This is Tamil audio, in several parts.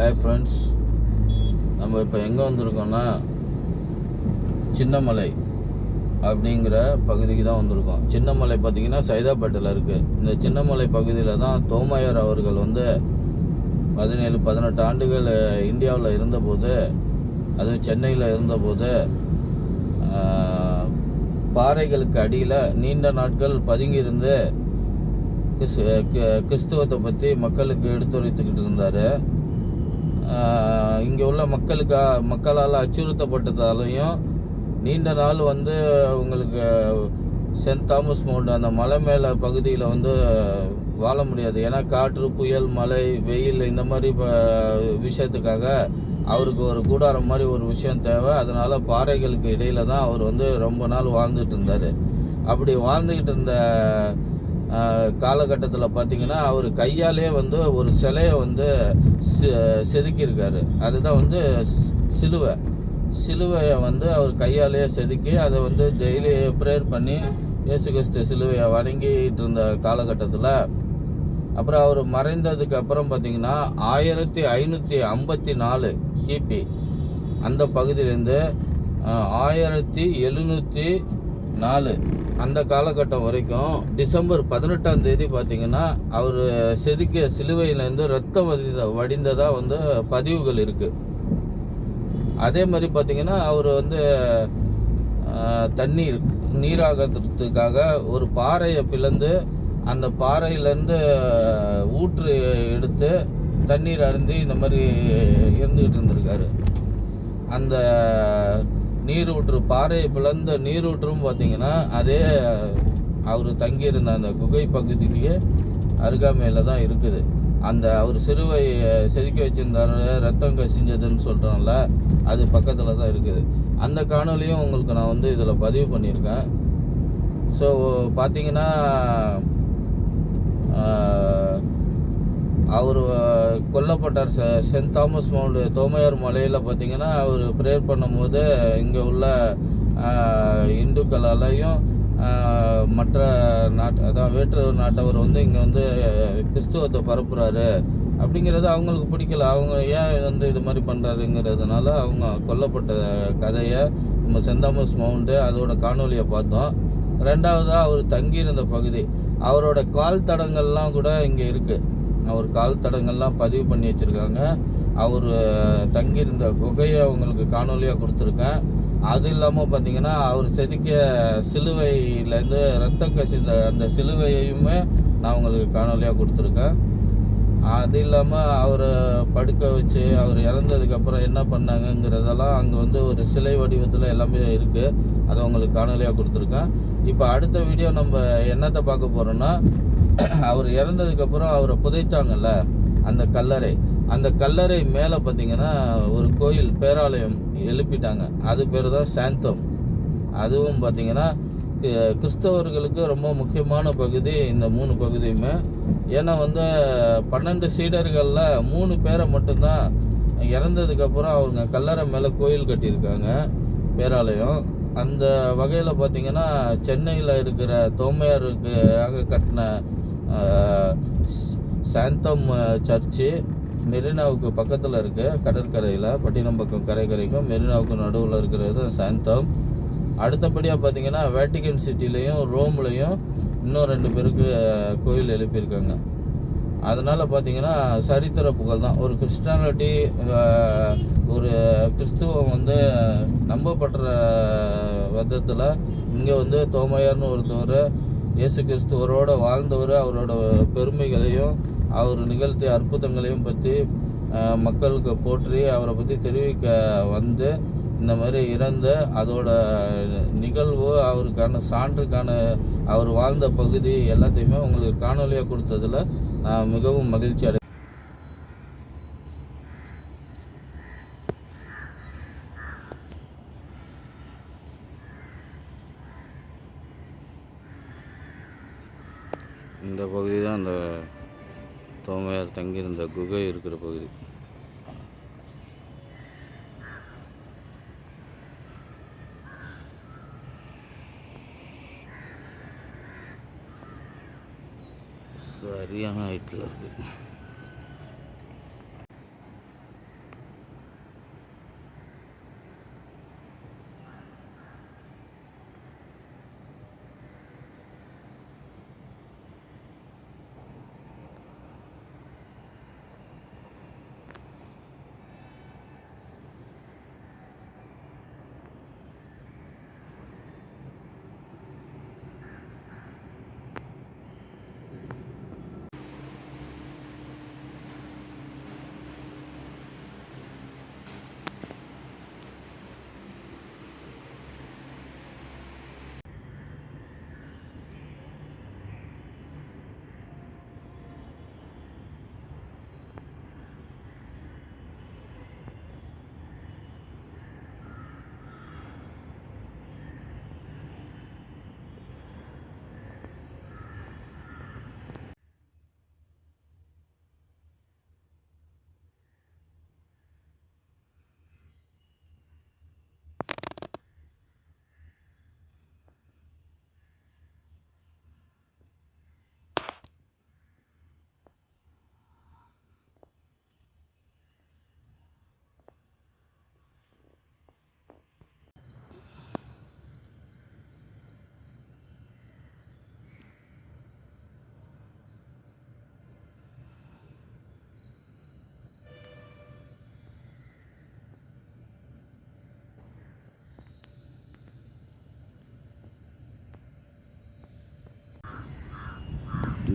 ஹாய் ஃப்ரெண்ட்ஸ் நம்ம இப்போ எங்கே வந்திருக்கோம்னா சின்னமலை அப்படிங்கிற பகுதிக்கு தான் வந்திருக்கோம். சின்னமலை பார்த்திங்கன்னா சைதாப்பேட்டையில் இருக்குது இந்த சின்னமலை பகுதியில் தான் தோமையர் அவர்கள் வந்து பதினேழு பதினெட்டு ஆண்டுகள் இந்தியாவில் இருந்தபோது அதுவும் சென்னையில் இருந்தபோது பாறைகளுக்கு அடியில் நீண்ட நாட்கள் பதுங்கியிருந்து கிறிஸ்துவத்தை பற்றி மக்களுக்கு எடுத்துரைத்துக்கிட்டு இருந்தார். இங்கே உள்ள மக்களுக்கு மக்களால் அச்சுறுத்தப்பட்டதாலையும் நீண்ட நாள் வந்து உங்களுக்கு சென்ட் தாமஸ் மவுண்ட் அந்த மலை மேலே பகுதியில் வந்து வாழ முடியாது. ஏன்னா காற்று புயல் மழை வெயில் இந்த மாதிரி ப- விஷயத்துக்காக அவருக்கு ஒரு கூடாரம் மாதிரி ஒரு விஷயம் தேவை. அதனால் பாறைகளுக்கு இடையில தான் அவர் வந்து ரொம்ப நாள் வாழ்ந்துட்டு இருந்தார். அப்படி வாழ்ந்துக்கிட்டு இருந்த காலகட்டத்தில் பார்த்தீங்கன்னா அவர் கையாலே வந்து ஒரு சிலையை வந்து செ- செதுக்கியிருக்காரு. அதுதான் வந்து சிலுவை. சிலுவையை வந்து அவர் கையாலேயே செதுக்கி அதை வந்து டெய்லி ப்ரேயர் பண்ணி இயேசு கிறிஸ்து சிலுவையை வணங்கிட்டு இருந்த காலகட்டத்தில் அப்புறம் அவர் மறைந்ததுக்கு அப்புறம் பார்த்தீங்கன்னா ஆயிரத்தி ஐநூற்றி ஐம்பத்தி நாலு கிபி அந்த பகுதியிலேருந்து ஆயிரத்தி எழுநூற்றி நாலு அந்த காலகட்டம் வரைக்கும் டிசம்பர் பதினெட்டாம் தேதி பார்த்தீங்கன்னா அவர் செதுக்கிய சிலுவையிலேருந்து ரத்தம் வடிந்த வடிந்ததாக வந்து பதிவுகள் இருக்குது அதே மாதிரி பார்த்தீங்கன்னா அவர் வந்து தண்ணீர் நீராகிறதுக்காக ஒரு பாறையை பிளந்து அந்த பாறையிலேருந்து ஊற்று எடுத்து தண்ணீர் அருந்தி இந்த மாதிரி இருந்துக்கிட்டு இருந்திருக்காரு. அந்த நீரூற்று பாறை பிளந்த நீரூற்றும் பார்த்தீங்கன்னா அதே அவர் தங்கியிருந்த அந்த குகை பகுதியிலேயே அருகாமையில் தான் இருக்குது. அந்த அவர் சிறுவை செதுக்கி வச்சிருந்தாரு ரத்தம் கசிஞ்சதுன்னு சொல்கிறோம்ல அது பக்கத்தில் தான் இருக்குது. அந்த காணொலியும் உங்களுக்கு நான் வந்து இதில் பதிவு பண்ணியிருக்கேன். ஸோ பார்த்தீங்கன்னா அவர் கொல்லப்பட்டார் செ- சென்ட் தாமஸ் மவுண்ட் தோமையார் மலையில் பார்த்தீங்கன்னா அவர் ப்ரேயர் பண்ணும்போது இங்கே உள்ள இந்துக்களாலையும் மற்ற நாட்டு அதான் வேற்று நாட்டவர் வந்து இங்கே வந்து கிறிஸ்துவத்தை பரப்புகிறாரு அப்படிங்கிறது அவங்களுக்கு பிடிக்கல. அவங்க ஏன் வந்து இது மாதிரி பண்ணுறாருங்கிறதுனால அவங்க கொல்லப்பட்ட கதையை நம்ம செந்தாமஸ் தாமஸ் மவுண்டு அதோட காணொலியை பார்த்தோம். ரெண்டாவதாக அவர் தங்கியிருந்த பகுதி. அவரோட கால் தடங்கள்லாம் கூட இங்கே இருக்குது அவர் கால் தடங்கள்லாம் பதிவு பண்ணி வச்சுருக்காங்க. அவர் தங்கியிருந்த குகையை அவங்களுக்கு காணொலியாக கொடுத்துருக்கேன். அது இல்லாமல் பார்த்தீங்கன்னா அவர் செதுக்கிய சிலுவையிலேருந்து ரத்த கசிந்த அந்த சிலுவையுமே நான் உங்களுக்கு காணொலியாக கொடுத்துருக்கேன். அது இல்லாமல் அவரை படுக்க வச்சு அவர் இறந்ததுக்கப்புறம் என்ன பண்ணாங்கங்கிறதெல்லாம் அங்கே வந்து ஒரு சிலை வடிவத்தில் எல்லாமே இருக்குது அதை உங்களுக்கு காணொலியாக கொடுத்துருக்கேன். இப்போ அடுத்த வீடியோ நம்ம என்னத்தை பார்க்க போகிறோன்னா அவர் இறந்ததுக்கப்புறம் அவரை புதைச்சாங்கல்ல அந்த கல்லறை. அந்த கல்லறை மேலே பார்த்தீங்கன்னா ஒரு கோயில் பேராலயம் எழுப்பிட்டாங்க. அது பேர் தான் சாந்தம். அதுவும் பார்த்தீங்கன்னா கி- கிறிஸ்தவர்களுக்கு ரொம்ப முக்கியமான பகுதி இந்த மூணு பகுதியுமே. ஏன்னா வந்து பன்னெண்டு சீடர்களில் மூணு பேரை மட்டும்தான் இறந்ததுக்கப்புறம் அவங்க கல்லறை மேலே கோயில் கட்டியிருக்காங்க பேராலயம். அந்த வகையில் பார்த்தீங்கன்னா சென்னையில் இருக்கிற தோமையாருக்காக கட்டின சாந்தம் சர்ச்சு uh, மெரினாவுக்கு பக்கத்தில் இருக்குது கடற்கரையில் பட்டினம்பக்கம் கரைக்கரைக்கும் மெரினாவுக்கும் நடுவில் இருக்கிறது தான் சாந்தம் அடுத்தபடியாக பார்த்தீங்கன்னா வேட்டிகன் சிட்டிலையும் ரோம்லையும் இன்னும் ரெண்டு பேருக்கு uh, கோயில் எழுப்பியிருக்காங்க. அதனால் பார்த்தீங்கன்னா சரித்திர புகழ் தான். ஒரு கிறிஸ்டானிட்டி uh, ஒரு கிறிஸ்துவம் வந்து நம்பப்படுற விதத்தில் இங்கே வந்து தோமையார்னு ஒருத்தவர் இயேசு கிறிஸ்துவரோட வாழ்ந்தவர் அவரோட பெருமைகளையும் அவர் நிகழ்த்திய அற்புதங்களையும் பற்றி மக்களுக்கு போற்றி அவரை பற்றி தெரிவிக்க வந்து இந்த மாதிரி இறந்த அதோட நிகழ்வு அவருக்கான சான்றுக்கான அவர் வாழ்ந்த பகுதி எல்லாத்தையுமே உங்களுக்கு காணொலியாக கொடுத்ததில் நான் மிகவும் மகிழ்ச்சி அடை இந்த பகுதி தான் அந்த தோமையார் தங்கியிருந்த குகை இருக்கிற பகுதி. சரியான ஹைட்டில் இருக்குது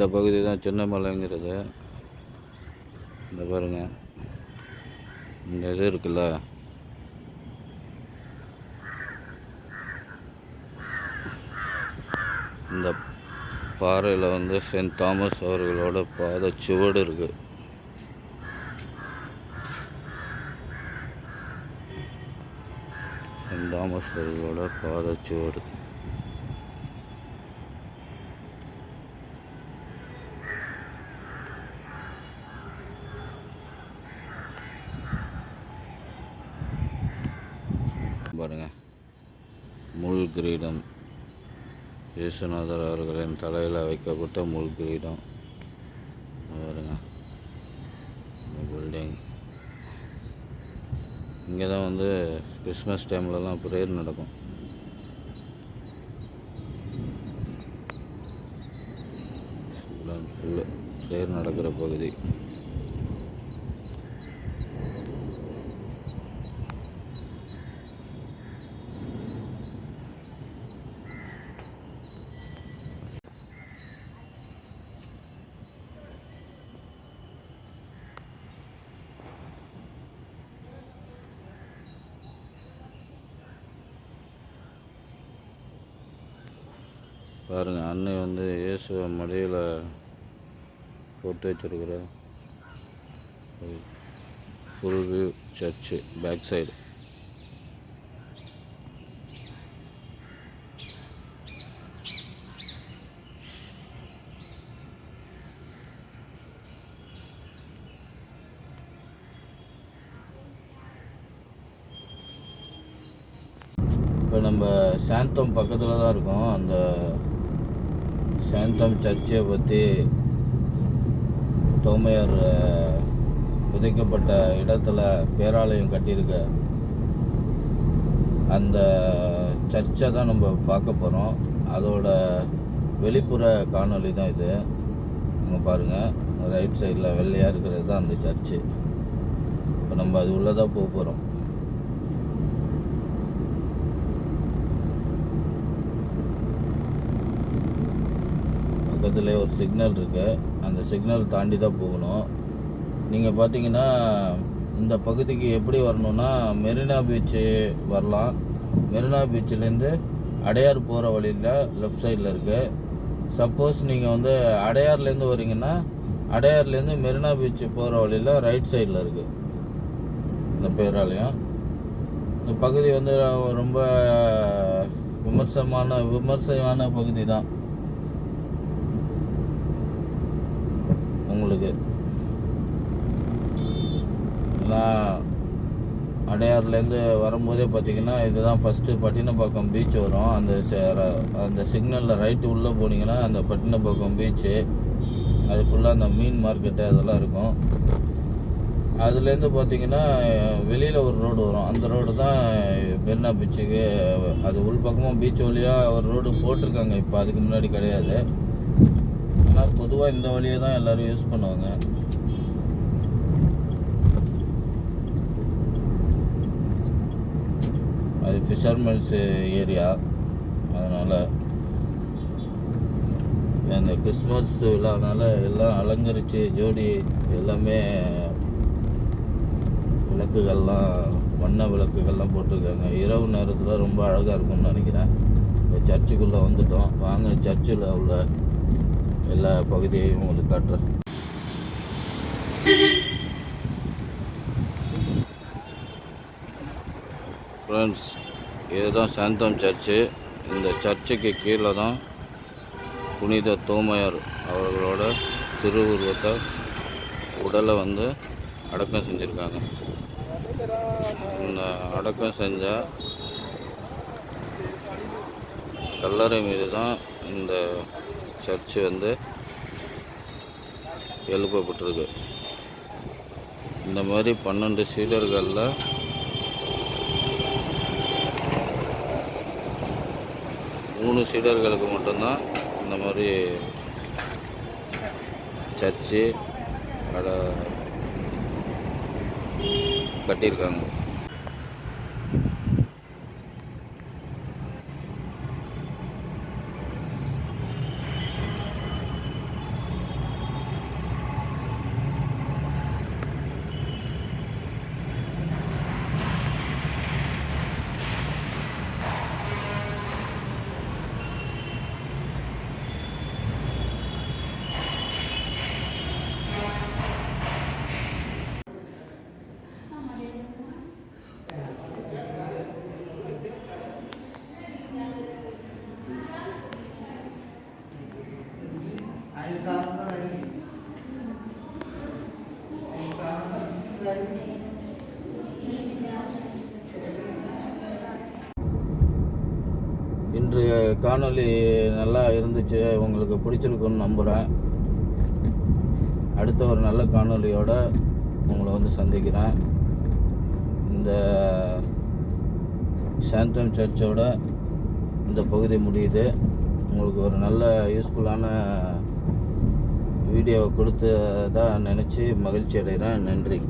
இந்த பகுதி தான் சின்ன மலைங்கிறது. இந்த பாருங்கள் இந்த இது இருக்குல்ல. இந்த பாறையில் வந்து சென்ட் தாமஸ் அவர்களோட பாத சுவடு இருக்குது சென்ட் தாமஸ் அவர்களோட பாத சுவடு. பாருங்கள் முள் கிரீடம். இயேசுநாதர் அவர்களின் தலையில் வைக்கப்பட்ட முள் கிரீடம். பாருங்க. பில்டிங் இங்கே தான் வந்து கிறிஸ்மஸ் டைம்லலாம் ப்ரேயர் நடக்கும். ப்ரேயர் நடக்கிற பகுதி. பாருங்கள் அன்னை வந்து இயேசுவை மடியில் போட்டு வச்சிருக்கிற full view church back side. இப்போ நம்ம சாந்தம் பக்கத்தில் தான் இருக்கோம். அந்த சாந்தம் சர்ச்சை பற்றி தோமையார் புதைக்கப்பட்ட இடத்துல பேராலயம் கட்டியிருக்க அந்த சர்ச்சை தான் நம்ம பார்க்க போகிறோம் அதோட வெளிப்புற காணொளி தான் இது. அங்கே பாருங்கள் ரைட் சைடில் வெள்ளையாக இருக்கிறது தான் அந்த சர்ச்சு. இப்போ நம்ம அது உள்ளதாக போக போகிறோம் பக்கத்தில் ஒரு சிக்னல் இருக்குது அந்த சிக்னல் தாண்டி தான் போகணும். நீங்கள் பார்த்தீங்கன்னா இந்த பகுதிக்கு எப்படி வரணும்னா மெரினா பீச்சு வரலாம். மெரினா பீச்சிலேருந்து அடையார் போகிற வழியில் லெஃப்ட் சைடில் இருக்குது சப்போஸ் நீங்கள் வந்து அடையார்லேருந்து வரீங்கன்னா அடையார்லேருந்து மெரினா பீச் போகிற வழியில் ரைட் சைடில் இருக்குது இந்த பேராலயம். இந்த பகுதி வந்து ரொம்ப விமர்சனமான விமர்சனமான பகுதி தான். உங்களுக்கு? நான் அடையார்லேருந்து வரும்போதே பார்த்தீங்கன்னா இதுதான் ஃபஸ்ட்டு பட்டினப்பாக்கம் பீச் வரும். அந்த அந்த சிக்னலில் ரைட்டு உள்ளே போனீங்கன்னா அந்த பட்டினப்பாக்கம் பீச்சு அது ஃபுல்லாக அந்த மீன் மார்க்கெட்டு அதெல்லாம் இருக்கும். அதுலேருந்து பார்த்தீங்கன்னா வெளியில் ஒரு ரோடு வரும். அந்த ரோடு தான் பெர்னா பீச்சுக்கு அது உள்பக்கமும் பீச் வழியாக ஒரு ரோடு போட்டிருக்காங்க. இப்போ அதுக்கு முன்னாடி கிடையாது. பொதுவாக இந்த வழியை தான் எல்லோரும் யூஸ் பண்ணுவாங்க. அது ஃபிஷர்மென்ஸ் ஏரியா அதனால் அந்த கிறிஸ்மஸ் விழானால எல்லாம் அலங்கரித்து ஜோடி எல்லாமே விளக்குகள்லாம் வண்ண விளக்குகள்லாம் போட்டிருக்காங்க. இரவு நேரத்தில் ரொம்ப அழகாக இருக்கும்னு நினைக்கிறேன். இப்போ சர்ச்சுக்குள்ளே வந்துட்டோம். வாங்க சர்ச்சில் உள்ள எல்லா பகுதியையும் உங்களுக்கு காட்டுறேன் ஃப்ரெண்ட்ஸ் இதுதான் சாந்தம் சர்ச்சு. இந்த சர்ச்சுக்கு கீழே தான் புனித தோமையார் அவர்களோட திருவுருவத்தை உடலை வந்து அடக்கம் செஞ்சுருக்காங்க. இந்த அடக்கம் செஞ்ச கல்லறை மீது தான் இந்த சர்ச்சு வந்து எழுப்பப்பட்டிருக்கு. இந்த மாதிரி பன்னெண்டு சீடர்களில் மூணு சீடர்களுக்கு மட்டும்தான் இந்த மாதிரி சர்ச்சு கடை கட்டியிருக்காங்க. காணொலி காணொளி நல்லா இருந்துச்சு. உங்களுக்கு பிடிச்சிருக்குன்னு நம்புகிறேன் அடுத்த ஒரு நல்ல காணொலியோடு உங்களை வந்து சந்திக்கிறேன். இந்த சாந்தம் சர்ச்சோட இந்த பகுதி முடியுது. உங்களுக்கு ஒரு நல்ல யூஸ்ஃபுல்லான வீடியோ கொடுத்ததாக நினச்சி மகிழ்ச்சி அடைகிறேன். நன்றி.